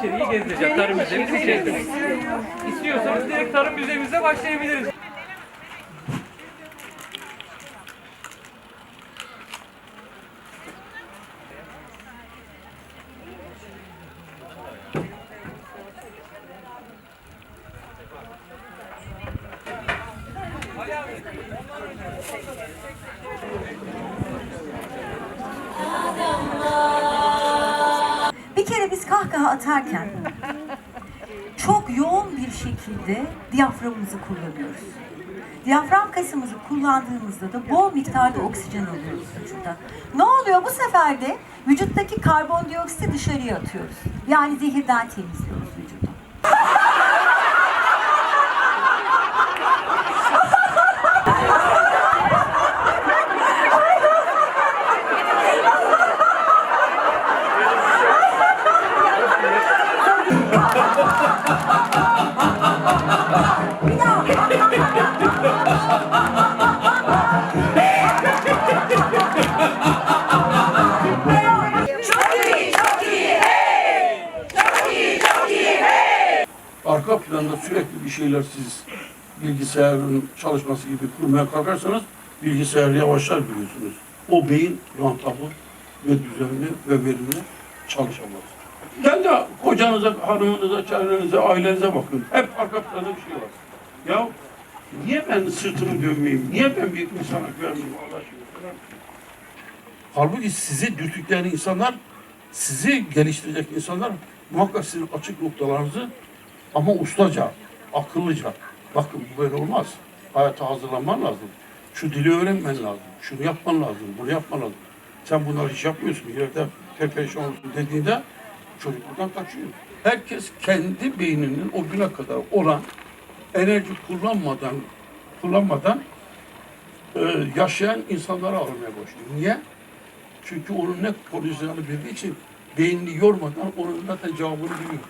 içeriği gezdireceğiz. Tarım müzemizi içerisinde. İstiyorsanız direkt tarım müzemize başlayabiliriz. Biz kahkaha atarken çok yoğun bir şekilde diyaframımızı kullanıyoruz. Diyafram kasımızı kullandığımızda da bol miktarda oksijen alıyoruz vücuda. Ne oluyor bu sefer de vücuttaki karbondioksiti dışarıya atıyoruz. Yani zehirden temizliyoruz vücudu. Arka planda sürekli bir şeyler siz bilgisayarın çalışması gibi kurmaya kalkarsanız bilgisayar yavaşlar biliyorsunuz. O beyin rantabı ve düzenli ve verimli çalışamaz. Kendi kocanıza, hanımınıza, çevrenize, ailenize bakın. Hep arka bir şey var. Ya niye ben sırtımı dönmeyeyim? Niye ben bir insana güvenmeyeyim Allah aşkına? Halbuki sizi dürtükleyen insanlar, sizi geliştirecek insanlar muhakkak sizin açık noktalarınızı ama ustaca, akıllıca. Bakın bu böyle olmaz. Hayata hazırlanman lazım. Şu dili öğrenmen lazım. Şunu yapman lazım, bunu yapman lazım. Sen bunları hiç yapmıyorsun. Yerde perperişan olsun dediğinde çocuk buradan kaçıyor. Herkes kendi beyninin o güne kadar olan enerji kullanmadan kullanmadan e, yaşayan insanları aramaya başlıyor. Niye? Çünkü onun ne konuşacağını bildiği için beynini yormadan onun zaten cevabını biliyor.